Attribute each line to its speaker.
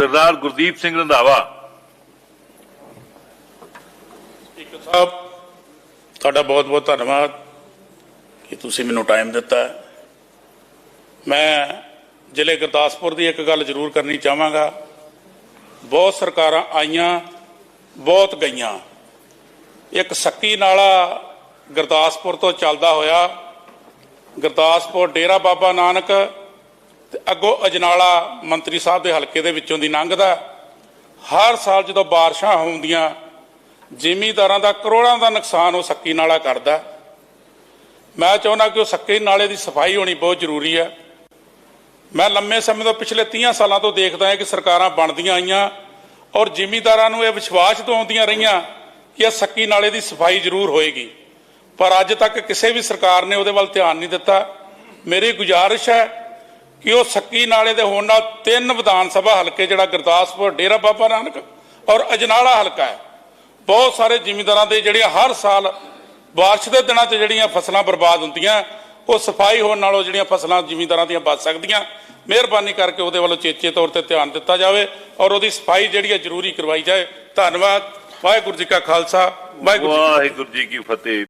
Speaker 1: ਸਰਦਾਰ Gurdeep Singh Randhawa.
Speaker 2: Speaker ਸਾਹਿਬ, ਤੁਹਾਡਾ ਬਹੁਤ ਬਹੁਤ ਧੰਨਵਾਦ ਕਿ ਤੁਸੀਂ ਮੈਨੂੰ ਟਾਈਮ ਦਿੱਤਾ ਮੈਂ ਜ਼ਿਲ੍ਹੇ ਗੁਰਦਾਸਪੁਰ ਦੀ ਇੱਕ ਗੱਲ ਜ਼ਰੂਰ ਕਰਨੀ ਚਾਹਾਂਗਾ। ਬਹੁਤ ਸਰਕਾਰਾਂ ਆਈਆਂ, ਬਹੁਤ ਗਈਆਂ। ਇੱਕ ਸੱਕੀ ਨਾਲਾ ਗੁਰਦਾਸਪੁਰ ਤੋਂ ਚੱਲਦਾ ਹੋਇਆ, ਗੁਰਦਾਸਪੁਰ ਡੇਰਾ ਬਾਬਾ ਨਾਨਕ ਤੇ ਅੱਗੋਂ ਅਜਨਾਲਾ ਮੰਤਰੀ ਸਾਹਿਬ ਦੇ ਹਲਕੇ ਦੇ ਵਿੱਚੋਂ ਦੀ ਲੰਘਦਾ ਹਰ ਸਾਲ ਜਦੋਂ ਬਾਰਿਸ਼ਾਂ ਹੁੰਦੀਆਂ, ਜ਼ਿਮੀਦਾਰਾਂ ਦਾ ਕਰੋੜਾਂ ਦਾ ਨੁਕਸਾਨ ਉਹ ਸੱਕੀ ਨਾਲਾ ਕਰਦਾ ਮੈਂ ਚਾਹੁੰਦਾ ਕਿ ਉਹ ਸੱਕੀ ਨਾਲੇ ਦੀ ਸਫ਼ਾਈ ਹੋਣੀ ਬਹੁਤ ਜ਼ਰੂਰੀ ਹੈ। ਮੈਂ ਲੰਮੇ ਸਮੇਂ ਤੋਂ ਪਿਛਲੇ 30 ਸਾਲਾਂ ਤੋਂ ਦੇਖਦਾ ਹਾਂ ਕਿ ਸਰਕਾਰਾਂ ਬਣਦੀਆਂ ਆਈਆਂ ਔਰ ਜ਼ਿਮੀਦਾਰਾਂ ਨੂੰ ਇਹ ਵਿਸ਼ਵਾਸ ਦਿਵਾਉਂਦੀਆਂ ਰਹੀਆਂ ਕਿ ਇਹ ਸੱਕੀ ਨਾਲੇ ਦੀ ਸਫ਼ਾਈ ਜ਼ਰੂਰ ਹੋਏਗੀ। ਪਰ ਅੱਜ ਤੱਕ ਕਿਸੇ ਵੀ ਸਰਕਾਰ ਨੇ ਉਹਦੇ ਵੱਲ ਧਿਆਨ ਨਹੀਂ ਦਿੱਤਾ। ਮੇਰੀ ਗੁਜ਼ਾਰਿਸ਼ ਹੈ ਕਿ ਉਹ ਸੱਕੀ ਨਾਲੇ ਦੇ ਹੋਣ ਨਾਲ ਤਿੰਨ ਵਿਧਾਨ ਸਭਾ ਹਲਕੇ ਜਿਹੜਾ ਗੁਰਦਾਸਪੁਰ ਡੇਰਾ ਬਾਬਾ ਨਾਨਕ ਔਰ ਅਜਨਾਲਾ ਹਲਕਾ ਹੈ। ਬਹੁਤ ਸਾਰੇ ਜ਼ਿਮੀਂਦਾਰਾਂ ਦੇ ਜਿਹੜੀਆਂ ਹਰ ਸਾਲ ਬਾਰਿਸ਼ ਦੇ ਦਿਨਾਂ 'ਚ ਜਿਹੜੀਆਂ ਫਸਲਾਂ ਬਰਬਾਦ ਹੁੰਦੀਆਂ ਉਹ ਸਫ਼ਾਈ ਹੋਣ ਨਾਲੋਂ ਜਿਹੜੀਆਂ ਫਸਲਾਂ ਜ਼ਿਮੀਂਦਾਰਾਂ ਦੀਆਂ ਬਚ ਸਕਦੀਆਂ। ਮਿਹਰਬਾਨੀ ਕਰਕੇ ਉਹਦੇ ਵੱਲੋਂ ਚੇਚੇ ਤੌਰ ਤੇ ਧਿਆਨ ਦਿੱਤਾ ਜਾਵੇ ਔਰ ਉਹਦੀ ਸਫ਼ਾਈ ਜਿਹੜੀ ਹੈ ਜ਼ਰੂਰੀ ਕਰਵਾਈ ਜਾਏ। ਧੰਨਵਾਦ। ਵਾਹਿਗੁਰੂ ਜੀ ਕਾ ਖਾਲਸਾ।
Speaker 1: ਵਾਹਿਗੁਰੂ ਜੀ ਕੀ ਫਤਿਹ।